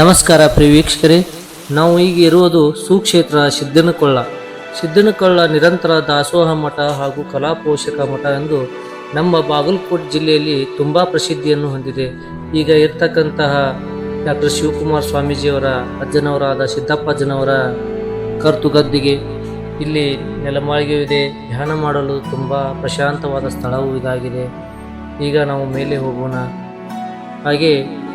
ನಮಸ್ಕಾರ ಪ್ರಿಯ ವೀಕ್ಷಕರೇ. ನಾವು ಈಗ ಇರುವುದು ಸುಕ್ಷೇತ್ರ ಸಿದ್ದನಕೊಳ್ಳ ಸಿದ್ದನಕೊಳ್ಳ ನಿರಂತರ ದಾಸೋಹ ಮಠ ಹಾಗೂ ಕಲಾಪೋಷಕ ಮಠ ಎಂದು ನಮ್ಮ ಬಾಗಲಕೋಟೆ ಜಿಲ್ಲೆಯಲ್ಲಿ ತುಂಬ ಪ್ರಸಿದ್ಧಿಯನ್ನು ಹೊಂದಿದೆ. ಈಗ ಇರ್ತಕ್ಕಂತಹ ಡಾಕ್ಟರ್ ಶಿವಕುಮಾರ್ ಸ್ವಾಮೀಜಿಯವರ, ಅಜ್ಜನವರಾದ ಸಿದ್ದಪ್ಪಜ್ಜನವರ ಕರ್ತುಗದ್ದಿಗೆ ಇಲ್ಲಿ ನೆಲಮಾಳಿಗೆಯೂ ಇದೆ. ಧ್ಯಾನ ಮಾಡಲು ತುಂಬ ಪ್ರಶಾಂತವಾದ ಸ್ಥಳವೂ ಇದಾಗಿದೆ. ಈಗ ನಾವು ಮೇಲೆ ಹೋಗೋಣ. ಹಾಗೆ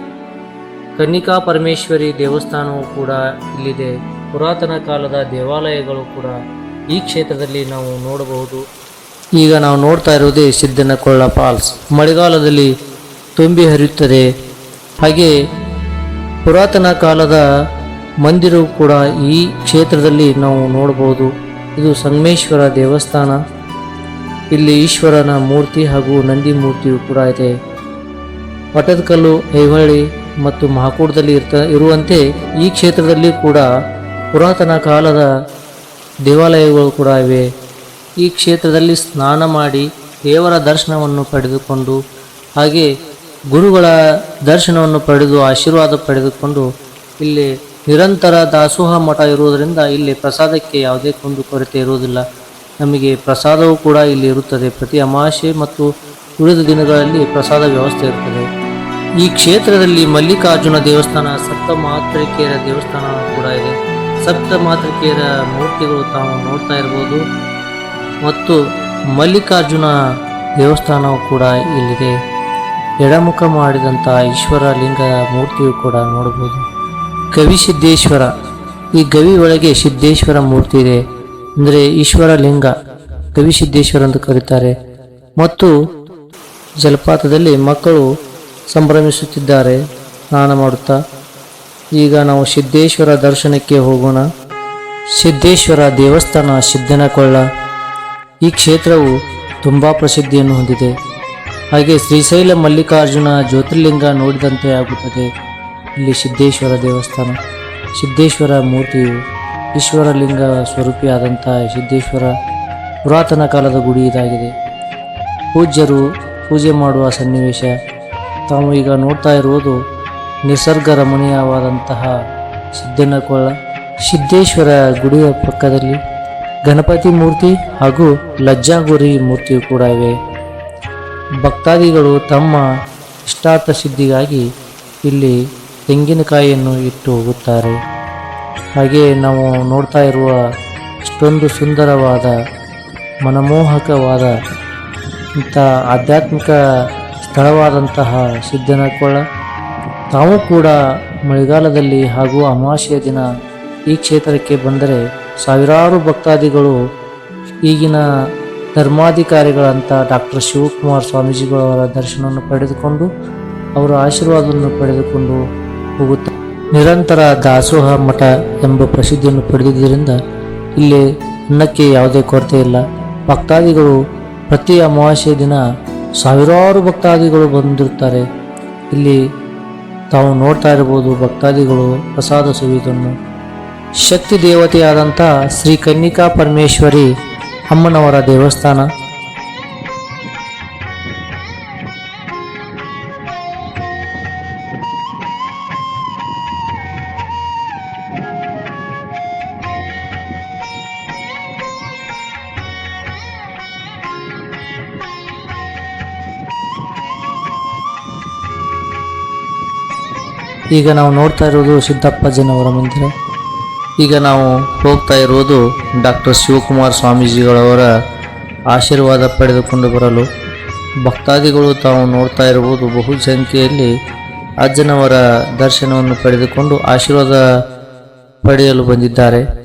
ಕನ್ನಿಕಾ ಪರಮೇಶ್ವರಿ ದೇವಸ್ಥಾನವು ಕೂಡ ಇಲ್ಲಿದೆ. ಪುರಾತನ ಕಾಲದ ದೇವಾಲಯಗಳು ಕೂಡ ಈ ಕ್ಷೇತ್ರದಲ್ಲಿ ನಾವು ನೋಡಬಹುದು. ಈಗ ನಾವು ನೋಡ್ತಾ ಇರುವುದೇ ಸಿದ್ದನಕೊಳ್ಳ ಫಾಲ್ಸ್. ಮಳೆಗಾಲದಲ್ಲಿ ತುಂಬಿ ಹರಿಯುತ್ತದೆ. ಹಾಗೆ ಪುರಾತನ ಕಾಲದ ಮಂದಿರವು ಕೂಡ ಈ ಕ್ಷೇತ್ರದಲ್ಲಿ ನಾವು ನೋಡಬಹುದು. ಇದು ಸಂಗಮೇಶ್ವರ ದೇವಸ್ಥಾನ. ಇಲ್ಲಿ ಈಶ್ವರನ ಮೂರ್ತಿ ಹಾಗೂ ನಂದಿ ಮೂರ್ತಿಯು ಕೂಡ ಇದೆ. ಪಟದಕಲ್ಲು ಐಹೊಳಿ ಮತ್ತು ಮಹಾಕೂಟದಲ್ಲಿ ಇರ್ತ, ಇರುವಂತೆ ಈ ಕ್ಷೇತ್ರದಲ್ಲಿ ಕೂಡ ಪುರಾತನ ಕಾಲದ ದೇವಾಲಯಗಳು ಕೂಡ ಇವೆ. ಈ ಕ್ಷೇತ್ರದಲ್ಲಿ ಸ್ನಾನ ಮಾಡಿ ದೇವರ ದರ್ಶನವನ್ನು ಪಡೆದುಕೊಂಡು, ಹಾಗೆ ಗುರುಗಳ ದರ್ಶನವನ್ನು ಪಡೆದು, ಆಶೀರ್ವಾದ ಪಡೆದುಕೊಂಡು, ಇಲ್ಲಿ ನಿರಂತರ ದಾಸೋಹ ಮಠ ಇರುವುದರಿಂದ ಇಲ್ಲಿ ಪ್ರಸಾದಕ್ಕೆ ಯಾವುದೇ ಕುಂದು ಕೊರತೆ ಇರುವುದಿಲ್ಲ. ನಮಗೆ ಪ್ರಸಾದವೂ ಕೂಡ ಇಲ್ಲಿ ಇರುತ್ತದೆ. ಪ್ರತಿ ಅಮಾವಾಸ್ಯೆ ಮತ್ತು ಉಳಿದ ದಿನಗಳಲ್ಲಿ ಪ್ರಸಾದ ವ್ಯವಸ್ಥೆ ಇರುತ್ತದೆ ಈ ಕ್ಷೇತ್ರದಲ್ಲಿ ಮಲ್ಲಿಕಾರ್ಜುನ ದೇವಸ್ಥಾನ ಸಪ್ತ ಮಾತೃಕೆಯರ ದೇವಸ್ಥಾನ ಕೂಡ ಇದೆ. ಸಪ್ತ ಮಾತೃಕೆಯರ ಮೂರ್ತಿಗಳು ತಾವು ನೋಡ್ತಾ ಇರ್ಬೋದು. ಮತ್ತು ಮಲ್ಲಿಕಾರ್ಜುನ ದೇವಸ್ಥಾನವು ಕೂಡ ಇಲ್ಲಿದೆ. ಎಡಮುಖ ಮಾಡಿದಂಥ ಈಶ್ವರ ಲಿಂಗ ಮೂರ್ತಿಯು ಕೂಡ ನೋಡಬಹುದು ಕವಿ ಸಿದ್ದೇಶ್ವರ. ಈ ಗವಿ ಒಳಗೆ ಸಿದ್ದೇಶ್ವರ ಮೂರ್ತಿ ಇದೆ. ಅಂದರೆ ಈಶ್ವರ ಲಿಂಗ ಕವಿ ಸಿದ್ದೇಶ್ವರ ಎಂದು ಕರೀತಾರೆ. ಮತ್ತು ಜಲಪಾತದಲ್ಲಿ ಮಕ್ಕಳು ಸಂಭ್ರಮಿಸುತ್ತಿದ್ದಾರೆ. ಸ್ನಾನ ಮಾಡುತ್ತಾ, ಈಗ ನಾವು ಸಿದ್ದೇಶ್ವರ ದರ್ಶನಕ್ಕೆ ಹೋಗೋಣ. ಸಿದ್ದೇಶ್ವರ ದೇವಸ್ಥಾನ ಸಿದ್ದನಕೊಳ್ಳ ಈ ಕ್ಷೇತ್ರವು ತುಂಬ ಪ್ರಸಿದ್ಧಿಯನ್ನು ಹೊಂದಿದೆ. ಹಾಗೆ ಶ್ರೀಶೈಲ ಮಲ್ಲಿಕಾರ್ಜುನ ಜ್ಯೋತಿರ್ಲಿಂಗ ನೋಡಿದಂತೆ ಆಗುತ್ತದೆ. ಇಲ್ಲಿ ಸಿದ್ದೇಶ್ವರ ದೇವಸ್ಥಾನ. ಸಿದ್ದೇಶ್ವರ ಮೂರ್ತಿಯು ಈಶ್ವರಲಿಂಗ ಸ್ವರೂಪಿಯಾದಂಥ ಸಿದ್ದೇಶ್ವರ ಪುರಾತನ ಕಾಲದ ಗುಡಿ ಇದಾಗಿದೆ. ಪೂಜ್ಯರು ಪೂಜೆ ಮಾಡುವ ಸನ್ನಿವೇಶ. ತಾವು ಈಗ ನೋಡ್ತಾ ಇರುವುದು ನಿಸರ್ಗ ರಮಣೀಯವಾದಂತಹ ಸಿದ್ದನಕೊಳ್ಳ ಸಿದ್ದೇಶ್ವರ ಗುಡಿಯ ಪಕ್ಕದಲ್ಲಿ. ಗಣಪತಿ ಮೂರ್ತಿ ಹಾಗೂ ಲಜ್ಜಾಗುರಿ ಮೂರ್ತಿಯು ಕೂಡ ಇವೆ. ಭಕ್ತಾದಿಗಳು ತಮ್ಮ ಇಷ್ಟಾರ್ಥ ಸಿದ್ಧಿಗಾಗಿ ಇಲ್ಲಿ ತೆಂಗಿನಕಾಯಿಯನ್ನು ಇಟ್ಟು ಹೋಗುತ್ತಾರೆ. ಹಾಗೆ ನಾವು ನೋಡ್ತಾ ಇರುವ ಇಷ್ಟೊಂದು ಸುಂದರವಾದ, ಮನಮೋಹಕವಾದ ಇಂಥ ಆಧ್ಯಾತ್ಮಿಕ ಸ್ಥಳವಾದಂತಹ ಸಿದ್ದನಕೊಳ್ಳ ತಾವು ಕೂಡ ಮಳೆಗಾಲದಲ್ಲಿ ಹಾಗೂ ಅಮಾವಾಸ್ಯೆಯ ದಿನ ಈ ಕ್ಷೇತ್ರಕ್ಕೆ ಬಂದರೆ ಸಾವಿರಾರು ಭಕ್ತಾದಿಗಳು ಈಗಿನ ಧರ್ಮಾಧಿಕಾರಿಗಳಂಥ ಡಾಕ್ಟರ್ ಶಿವಕುಮಾರ್ ಸ್ವಾಮೀಜಿಗಳವರ ದರ್ಶನವನ್ನು ಪಡೆದುಕೊಂಡು ಅವರ ಆಶೀರ್ವಾದವನ್ನು ಪಡೆದುಕೊಂಡು ಹೋಗುತ್ತಾರೆ. ನಿರಂತರ ದಾಸೋಹ ಮಠ ಎಂಬ ಪ್ರಸಿದ್ಧಿಯನ್ನು ಪಡೆದಿದ್ದರಿಂದ ಇಲ್ಲಿ ಅನ್ನಕ್ಕೆ ಯಾವುದೇ ಕೊರತೆ ಇಲ್ಲ. ಭಕ್ತಾದಿಗಳು ಪ್ರತಿ ಅಮಾವಾಸ್ಯೆ ದಿನ ಸಾವಿರಾರು ಭಕ್ತಾದಿಗಳು ಬಂದಿರುತ್ತಾರೆ. ಇಲ್ಲಿ ತಾವು ನೋಡ್ತಾ ಇರಬಹುದು ಭಕ್ತಾದಿಗಳು ಪ್ರಸಾದ ಸುವಿದನ್ನು ಶಕ್ತಿ ದೇವತೆಯಾದಂಥ ಶ್ರೀ ಕನ್ನಿಕಾ ಪರಮೇಶ್ವರಿ ಅಮ್ಮನವರ ದೇವಸ್ಥಾನ. ಈಗ ನಾವು ನೋಡ್ತಾ ಇರೋದು ಸಿದ್ದಪ್ಪಜ್ಜನವರ ಮಂದಿರ ಈಗ ನಾವು ಹೋಗ್ತಾ ಇರುವುದು ಡಾಕ್ಟರ್ ಶಿವಕುಮಾರ್ ಸ್ವಾಮೀಜಿಗಳವರ ಆಶೀರ್ವಾದ ಪಡೆದುಕೊಂಡು ಬರಲು. ಭಕ್ತಾದಿಗಳು ತಾವು ನೋಡ್ತಾ ಇರುವುದು ಬಹು ಸಂಖ್ಯೆಯಲ್ಲಿ ಅಜ್ಜನವರ ದರ್ಶನವನ್ನು ಪಡೆದುಕೊಂಡು ಆಶೀರ್ವಾದ ಪಡೆಯಲು ಬಂದಿದ್ದಾರೆ.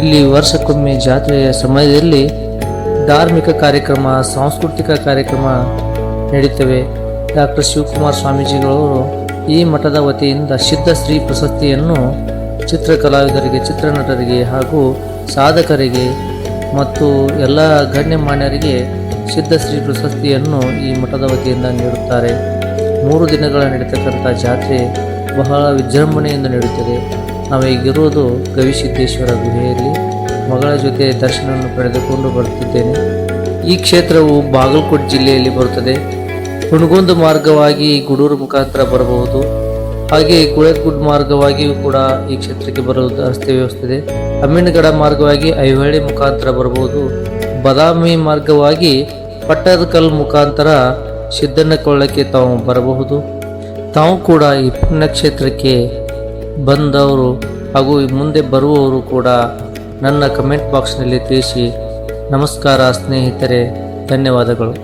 ಇಲ್ಲಿ ವರ್ಷಕ್ಕೊಮ್ಮೆ ಜಾತ್ರೆಯ ಸಮಯದಲ್ಲಿ ಧಾರ್ಮಿಕ ಕಾರ್ಯಕ್ರಮ, ಸಾಂಸ್ಕೃತಿಕ ಕಾರ್ಯಕ್ರಮ ನಡೆಯುತ್ತವೆ ಡಾಕ್ಟರ್ ಶಿವಕುಮಾರ್ ಸ್ವಾಮೀಜಿಗಳವರು ಈ ಮಠದ ವತಿಯಿಂದ ಸಿದ್ಧಶ್ರೀ ಪ್ರಶಸ್ತಿಯನ್ನು ಚಿತ್ರಕಲಾವಿದರಿಗೆ, ಚಿತ್ರನಟರಿಗೆ ಹಾಗೂ ಸಾಧಕರಿಗೆ ಮತ್ತು ಎಲ್ಲ ಗಣ್ಯಮಾನ್ಯರಿಗೆ ಸಿದ್ಧಶ್ರೀ ಪ್ರಶಸ್ತಿಯನ್ನು ಈ ಮಠದ ವತಿಯಿಂದ ನೀಡುತ್ತಾರೆ. ಮೂರು ದಿನಗಳ ನಡೀತಕ್ಕಂಥ ಜಾತ್ರೆ ಬಹಳ ವಿಜೃಂಭಣೆಯಿಂದ ನಡೆಯುತ್ತದೆ. ನಾವು ಈಗಿರುವುದು ಗವಿಸಿದ್ದೇಶ್ವರ ಗುಹೆಯಲ್ಲಿ ಮಗಳ ಜೊತೆ ದರ್ಶನವನ್ನು ಪಡೆದುಕೊಂಡು ಬರುತ್ತಿದ್ದೇನೆ ಈ ಕ್ಷೇತ್ರವು ಬಾಗಲಕೋಟೆ ಜಿಲ್ಲೆಯಲ್ಲಿ ಬರುತ್ತದೆ. ಹುಣಗೊಂದು ಮಾರ್ಗವಾಗಿ ಗುಡೂರು ಮುಖಾಂತರ ಬರಬಹುದು. ಹಾಗೆ ಕುಳೆಗುಡ್ ಮಾರ್ಗವಾಗಿಯೂ ಕೂಡ ಈ ಕ್ಷೇತ್ರಕ್ಕೆ ಬರುವ ರಸ್ತೆ ವ್ಯವಸ್ಥೆ ಇದೆ ಅಮ್ಮಿನಗಡ ಮಾರ್ಗವಾಗಿ ಐಹೊಳೆ ಮುಖಾಂತರ ಬರಬಹುದು. ಬದಾಮಿ ಮಾರ್ಗವಾಗಿ ಪಟ್ಟದಕಲ್ ಮುಖಾಂತರ ಸಿದ್ದನಕೊಳ್ಳಕ್ಕೆ ತಾವು ಬರಬಹುದು. ತಾವು ಕೂಡ ಈ ಪುಣ್ಯಕ್ಷೇತ್ರಕ್ಕೆ ಬಂದವರು ಹಾಗೂ ಮುಂದೆ ಬರುವವರು ಕೂಡ ನನ್ನ ಕಮೆಂಟ್ ಬಾಕ್ಸ್ನಲ್ಲಿ ತಿಳಿಸಿ ನಮಸ್ಕಾರ ಸ್ನೇಹಿತರೆ ಧನ್ಯವಾದಗಳು.